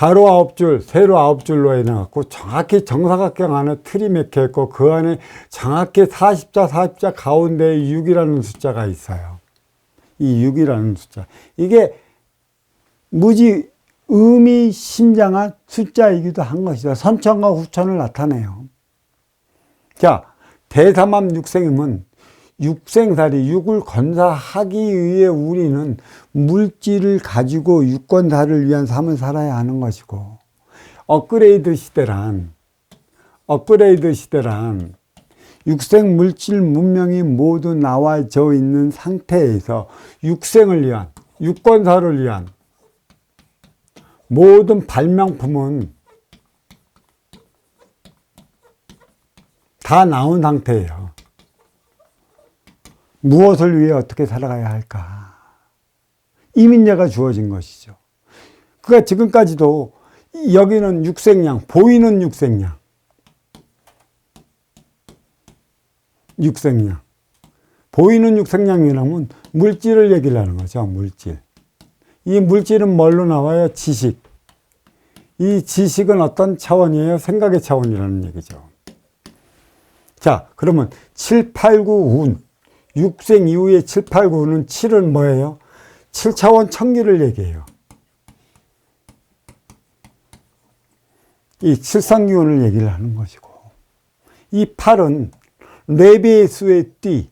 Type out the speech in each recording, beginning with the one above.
가로 아홉 줄, 세로 아홉 줄로 해놔갖고 정확히 정사각형 안에 틀이 맥혀 있고 그 안에 정확히 40자, 40자 가운데에 6이라는 숫자가 있어요. 이 6이라는 숫자. 이게 무지 의미심장한 숫자이기도 한 것이다. 선천과 후천을 나타내요. 자, 대삼함 육생임은 육생살이 육을 건사하기 위해 우리는 물질을 가지고 육건사를 위한 삶을 살아야 하는 것이고 업그레이드 시대란 업그레이드 시대란 육생 물질 문명이 모두 나와져 있는 상태에서 육생을 위한 육건사를 위한 모든 발명품은 다 나온 상태예요. 무엇을 위해 어떻게 살아가야 할까? 이 문제가 주어진 것이죠. 그가 지금까지도 여기는 육생량, 보이는 육생량, 육생량. 보이는 육생량이라면 물질을 얘기를 하는 거죠, 물질. 이 물질은 뭘로 나와요? 지식. 이 지식은 어떤 차원이에요? 생각의 차원이라는 얘기죠. 자, 그러면 7, 8, 9, 운. 육생 이후에 7, 8, 9는 7은 뭐예요? 7차원 청기를 얘기해요. 이 칠상기운을 얘기를 하는 것이고, 이 8은 레비의 수의 띠,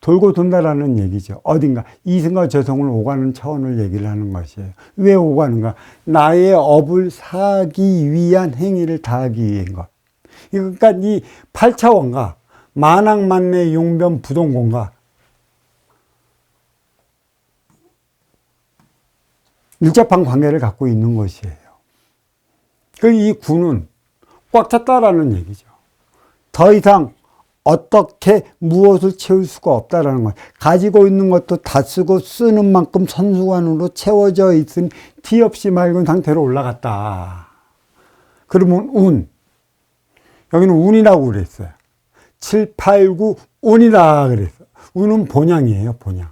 돌고 돈다라는 얘기죠. 어딘가 이승과 저승을 오가는 차원을 얘기를 하는 것이에요. 왜 오가는가? 나의 업을 사기 위한 행위를 다하기 위한 것. 그러니까 이 8차원과 만왕만내 용변 부동공과 밀접한 관계를 갖고 있는 것이에요. 그이 구는 꽉 찼다라는 얘기죠. 더 이상 어떻게 무엇을 채울 수가 없다라는 거예요. 가지고 있는 것도 다 쓰고 쓰는 만큼 선수관으로 채워져 있으니 티 없이 맑은 상태로 올라갔다. 그러면 운. 여기는 운이라고 그랬어요. 7, 8, 9, 운이라 그랬어요. 운은 본향이에요, 본향.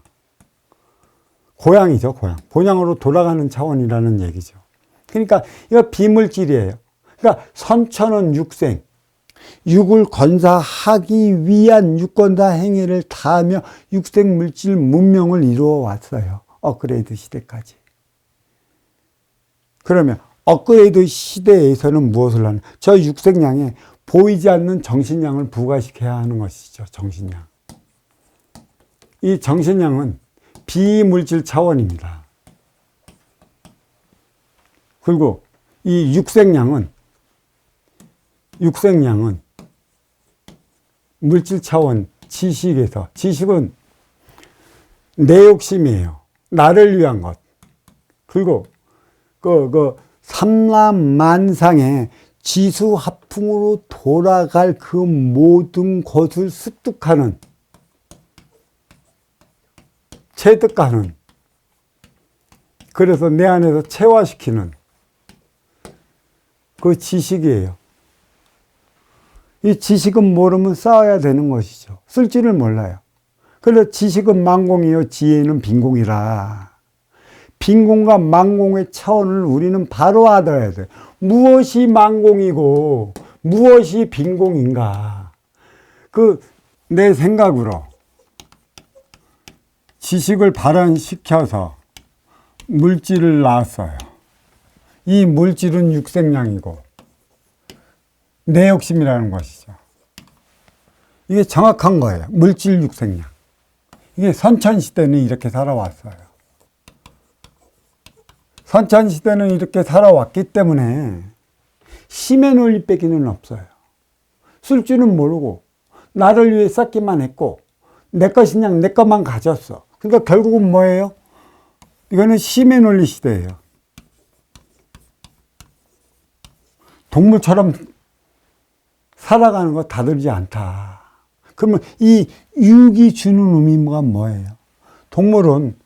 고향이죠, 고향. 본향으로 돌아가는 차원이라는 얘기죠. 그러니까 이거 비물질이에요. 그러니까 선천은 육생. 육을 건사하기 위한 육건사 행위를 다하며 육생 물질 문명을 이루어 왔어요. 업그레이드 시대까지. 그러면 업그레이드 시대에서는 무엇을 하는? 저 육생량에 보이지 않는 정신량을 부과시켜야 하는 것이죠. 정신량. 이 정신량은 비물질 차원입니다. 그리고 이 육생량은 육생량은 물질 차원 지식에서 지식은 내 욕심이에요. 나를 위한 것. 그리고 그, 그 삼남만상의 지수합풍으로 돌아갈 그 모든 것을 습득하는 체득하는 그래서 내 안에서 체화시키는 그 지식이에요. 이 지식은 모르면 쌓아야 되는 것이죠. 쓸 줄을 몰라요. 그래서 지식은 망공이요, 지혜는 빈공이라. 빈공과 망공의 차원을 우리는 바로 알아야 돼. 무엇이 망공이고 무엇이 빈공인가. 그 내 생각으로 지식을 발현시켜서 물질을 낳았어요. 이 물질은 육생량이고 내 욕심이라는 것이죠. 이게 정확한 거예요. 물질 육생량. 이게 선천시대는 이렇게 살아왔어요. 선천시대는 이렇게 살아왔기 때문에 심의 논리 빼기는 없어요. 쓸 줄은 모르고 나를 위해 쌓기만 했고 내 것이 그냥 내 것만 가졌어. 그러니까 결국은 뭐예요? 이거는 심의 논리 시대예요. 동물처럼 살아가는 거 다들지 않다. 그러면 이 육이 주는 의미가 뭐예요? 동물은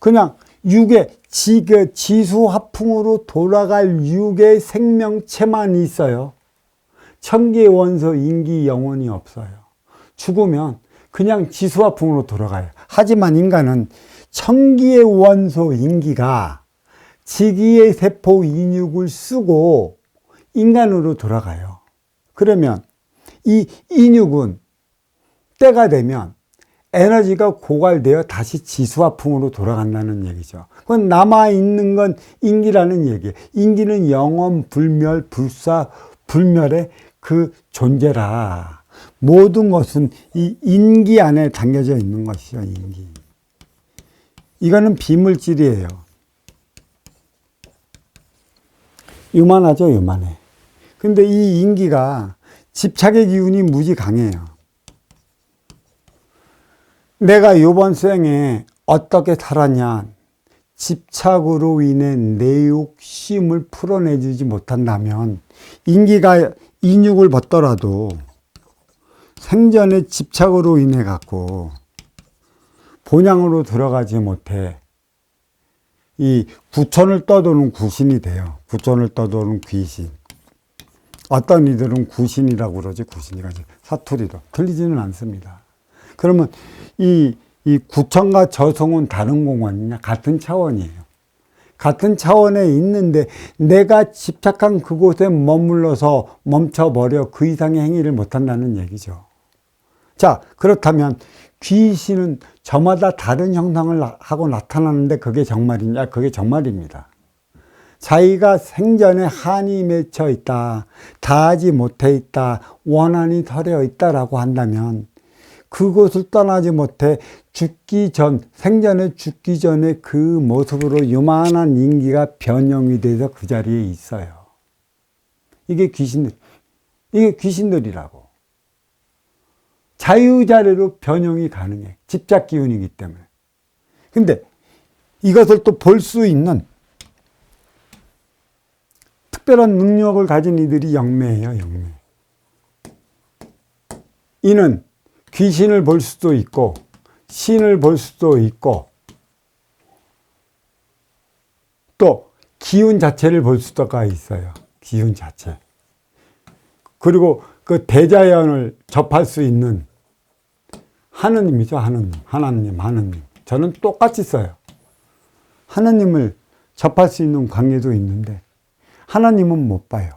그냥 육의 지, 그 지수 화풍으로 돌아갈 육의 생명체만 있어요. 천기 원소 인기 영혼이 없어요. 죽으면 그냥 지수 화풍으로 돌아가요. 하지만 인간은 천기의 원소 인기가 지기의 세포 인육을 쓰고 인간으로 돌아가요. 그러면 이 인육은 때가 되면 에너지가 고갈되어 다시 지수화풍으로 돌아간다는 얘기죠. 그건 남아있는 건 인기라는 얘기예요. 인기는 영원, 불멸, 불사, 불멸의 그 존재라. 모든 것은 이 인기 안에 담겨져 있는 것이죠, 인기. 이거는 비물질이에요. 요만하죠, 요만해. 근데 이 인기가 집착의 기운이 무지 강해요. 내가 요번 생에 어떻게 살았냐. 집착으로 인해 내 욕심을 풀어내주지 못한다면 인기가 인육을 벗더라도 생전에 집착으로 인해 갖고 본향으로 들어가지 못해 이 구천을 떠도는 구신이 돼요. 구천을 떠도는 귀신. 어떤 이들은 구신이라고 그러지 구신이가 사투리도 틀리지는 않습니다. 그러면 이, 이 구천과 저성은 다른 공원이냐? 같은 차원이에요. 같은 차원에 있는데 내가 집착한 그곳에 머물러서 멈춰버려 그 이상의 행위를 못한다는 얘기죠. 자, 그렇다면 귀신은 저마다 다른 형상을 하고 나타나는데 그게 정말이냐? 그게 정말입니다. 자기가 생전에 한이 맺혀 있다, 다하지 못해 있다, 원한이 덜어 있다라고 한다면 그곳을 떠나지 못해 죽기 전, 생전에 죽기 전에 그 모습으로 요만한 인기가 변형이 돼서 그 자리에 있어요. 이게 귀신들, 이게 귀신들이라고. 자유자재로 변형이 가능해. 집착 기운이기 때문에. 근데 이것을 또 볼 수 있는 특별한 능력을 가진 이들이 영매예요, 영매. 이는 귀신을 볼 수도 있고, 신을 볼 수도 있고, 또 기운 자체를 볼 수가 있어요. 기운 자체. 그리고 그 대자연을 접할 수 있는 하느님이죠, 하느님. 하나님, 하느님. 저는 똑같이 써요. 하느님을 접할 수 있는 관계도 있는데, 하나님은 못 봐요.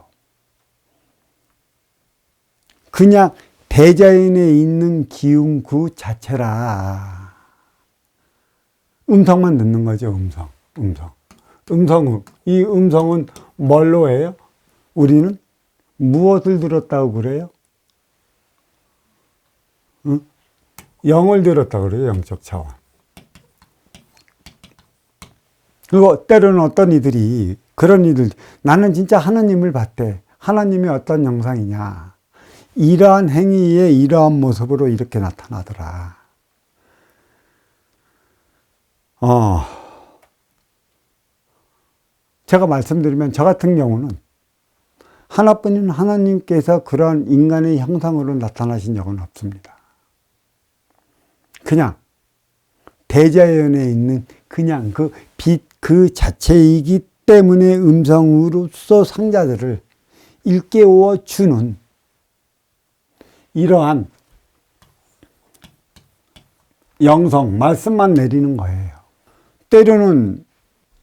그냥 대자연에 있는 기운 그 자체라. 음성만 듣는 거죠, 음성. 음성. 음성은, 이 음성은 뭘로 해요? 우리는 무엇을 들었다고 그래요? 응? 영을 들었다고 그래요, 영적 차원. 그리고 때로는 어떤 이들이 그런 이들, 나는 진짜 하나님을 봤대. 하나님이 어떤 영상이냐. 이러한 행위의 이러한 모습으로 이렇게 나타나더라. 어, 제가 말씀드리면 저 같은 경우는 하나뿐인 하나님께서 그런 인간의 형상으로 나타나신 적은 없습니다. 그냥 대자연에 있는 그냥 그 빛 그 자체이기 때문에 음성으로서 상자들을 일깨워 주는 이러한 영성, 말씀만 내리는 거예요. 때로는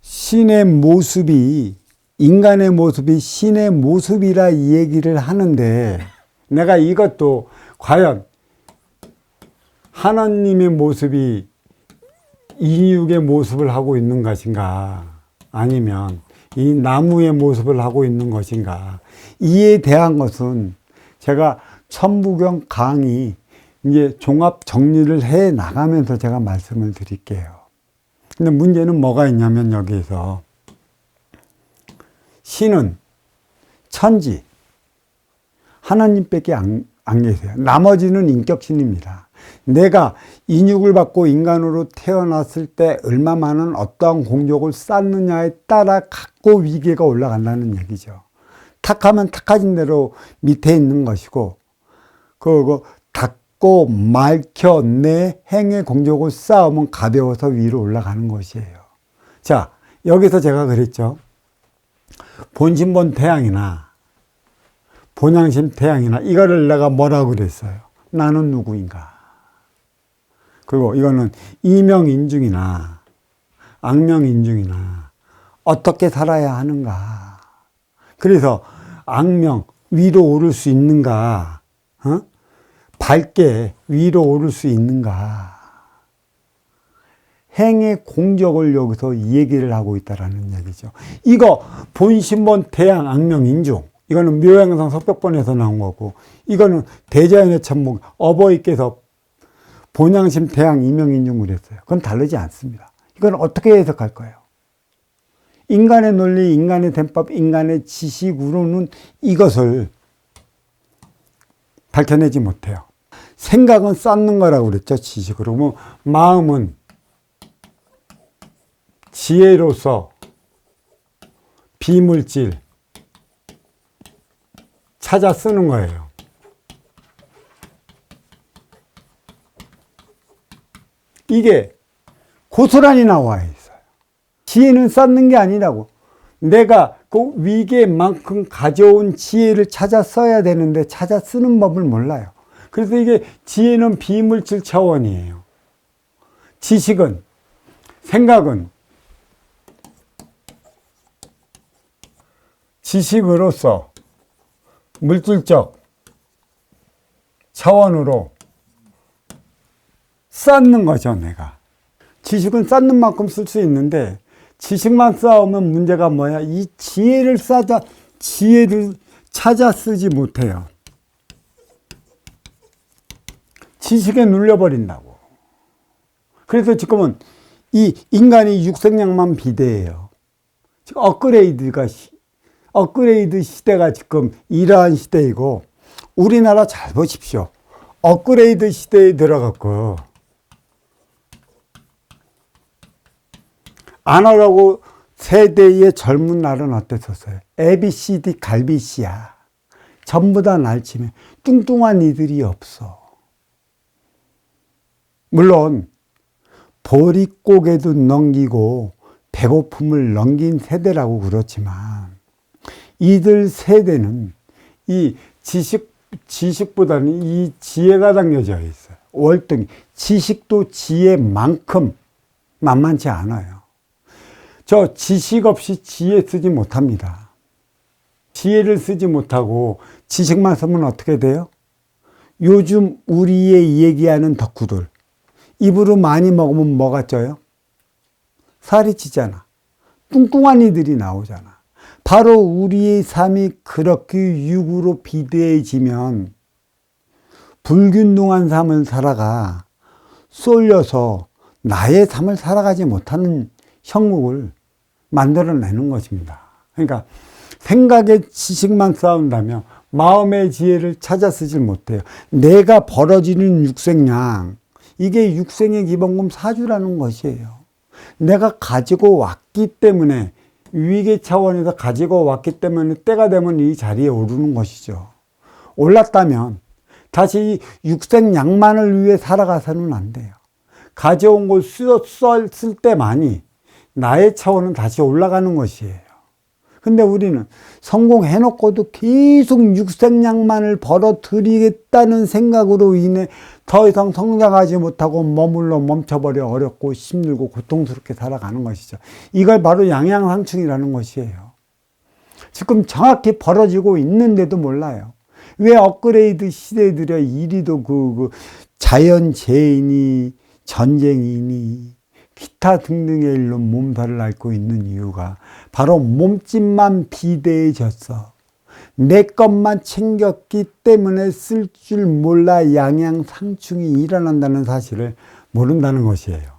신의 모습이, 인간의 모습이 신의 모습이라 이 얘기를 하는데, 내가 이것도 과연 하나님의 모습이 인육의 모습을 하고 있는 것인가, 아니면 이 나무의 모습을 하고 있는 것인가, 이에 대한 것은 제가 천부경 강의 이제 종합 정리를 해 나가면서 제가 말씀을 드릴게요. 근데 문제는 뭐가 있냐면 여기에서 신은 천지 하나님밖에 안, 안 계세요. 나머지는 인격신입니다. 내가 인육을 받고 인간으로 태어났을 때 얼마 많은 어떠한 공적을 쌓느냐에 따라 갖고 위계가 올라간다는 얘기죠. 탁하면 탁하진 대로 밑에 있는 것이고 그거 닦고 말켜 내 행의 공적을 쌓으면 가벼워서 위로 올라가는 것이에요. 자, 여기서 제가 그랬죠. 본심본 태양이나 본양심 태양이나 이거를 내가 뭐라고 그랬어요? 나는 누구인가? 그리고 이거는 이명인중이나 악명인중이나 어떻게 살아야 하는가. 그래서 악명 위로 오를 수 있는가. 어? 밝게 위로 오를 수 있는가. 행의 공적을 여기서 얘기를 하고 있다라는 얘기죠. 이거 본신본 태양 악명 인중. 이거는 묘양상 석벽본에서 나온 거고, 이거는 대자연의 천목 어버이께서 본양심 태양 이명 인중을 했어요. 그건 다르지 않습니다. 이건 어떻게 해석할 거예요? 인간의 논리, 인간의 셈법, 인간의 지식으로는 이것을 밝혀내지 못해요. 생각은 쌓는 거라고 그랬죠, 지식으로. 뭐, 마음은 지혜로서 비물질 찾아 쓰는 거예요. 이게 고스란히 나와 있어요. 지혜는 쌓는 게 아니라고. 내가 그 위계만큼 가져온 지혜를 찾아 써야 되는데 찾아 쓰는 법을 몰라요. 그래서 이게 지혜는 비물질 차원이에요. 지식은, 생각은 지식으로서 물질적 차원으로 쌓는 거죠, 내가. 지식은 쌓는 만큼 쓸 수 있는데, 지식만 쌓으면 문제가 뭐야? 이 지혜를 쌓자, 지혜를 찾아 쓰지 못해요. 지식에 눌려버린다고. 그래서 지금은 이 인간이 육생량만 비대해요. 지금 업그레이드가, 시- 업그레이드 시대가 지금 이러한 시대이고, 우리나라 잘 보십시오. 업그레이드 시대에 들어갔고, 아날로그 세대의 젊은 날은 어땠었어요? ABCD 갈비씨야. 전부 다 날치면 뚱뚱한 이들이 없어. 물론 보릿고개도 넘기고 배고픔을 넘긴 세대라고 그렇지만 이들 세대는 이 지식 지식보다는 이 지혜가 담겨져 있어요. 월등 지식도 지혜만큼 만만치 않아요. 저 지식 없이 지혜 쓰지 못합니다. 지혜를 쓰지 못하고 지식만 쓰면 어떻게 돼요? 요즘 우리의 얘기하는 덕후들 입으로 많이 먹으면 뭐가 쪄요? 살이 찌잖아. 뚱뚱한 이들이 나오잖아. 바로 우리의 삶이 그렇게 육으로 비대해지면 불균등한 삶을 살아가 쏠려서 나의 삶을 살아가지 못하는 형국을 만들어내는 것입니다. 그러니까 생각의 지식만 쌓은다면 마음의 지혜를 찾아 쓰질 못해요. 내가 벌어지는 육생량, 이게 육생의 기본금 사주라는 것이에요. 내가 가지고 왔기 때문에 위계 차원에서 가지고 왔기 때문에 때가 되면 이 자리에 오르는 것이죠. 올랐다면 다시 이 육생 양만을 위해 살아가서는 안 돼요. 가져온 걸쓸 때만이 나의 차원은 다시 올라가는 것이에요. 근데 우리는 성공해놓고도 계속 육생양만을 벌어들이겠다는 생각으로 인해 더 이상 성장하지 못하고 머물러 멈춰버려 어렵고 힘들고 고통스럽게 살아가는 것이죠. 이걸 바로 양양상충이라는 것이에요. 지금 정확히 벌어지고 있는데도 몰라요. 왜 업그레이드 시대에 들여 이리도 그, 그 자연재해니 전쟁이니 기타 등등의 일로 몸살을 앓고 있는 이유가 바로 몸집만 비대해졌어. 내 것만 챙겼기 때문에 쓸 줄 몰라 양양상충이 일어난다는 사실을 모른다는 것이에요.